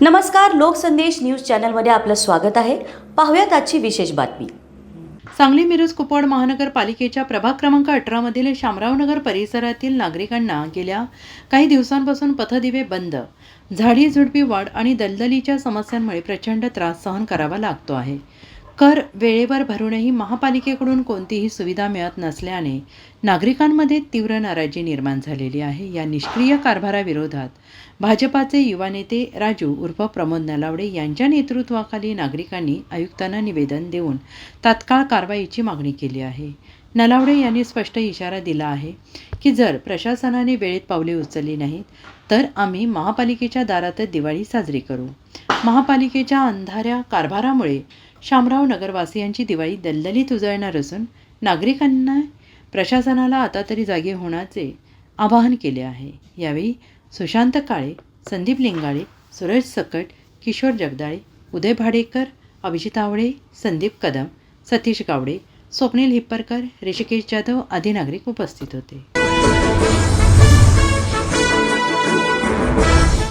नमस्कार लोकसंदेश न्यूज चॅनलमध्ये आपलं स्वागत आहे. पाहूयात आजची विशेष बातमी. सांगली मिरज कुपवाड महानगरपालिकेच्या प्रभाग क्रमांक अठरामधील शामरावनगर परिसरातील नागरिकांना गेल्या काही दिवसांपासून पथदिवे बंद. झाडी झुडपी वाढ आणि दलदलीच्या समस्यांमुळे प्रचंड त्रास सहन करावा लागतो आहे. कर वेळेवर भरूनही महापालिकेकडून कोणतीही सुविधा मिळत नसल्याने नागरिकांमध्ये तीव्र नाराजी निर्माण झालेली आहे. या निष्क्रिय कारभाराविरोधात भाजपाचे युवा नेते राजू उर्फ प्रमोद नलावडे यांच्या नेतृत्वाखाली नागरिकांनी आयुक्तांना निवेदन देऊन तात्काळ कारवाईची मागणी केली आहे. नलावडे यांनी स्पष्ट इशारा दिला आहे की जर प्रशासनाने वेळेत पावले उचलली नाहीत तर आम्ही महापालिकेच्या दारातच दिवाळी साजरी करू. महापालिकेच्या अंधाऱ्या कारभारामुळे शामराव नगरवासियांची दिवाळी दलदलीत उजळणार असून नागरिकांना प्रशासनाला आता तरी जागे होण्याचे आवाहन केले आहे. यावेळी सुशांत काळे संदीप लिंगाळे सुरेश सकट किशोर जगदाळे उदय भाडेकर अभिजित आवळे संदीप कदम सतीश गावडे स्वप्नील हिप्परकर ऋषिकेश जाधव आदी नागरिक उपस्थित होते.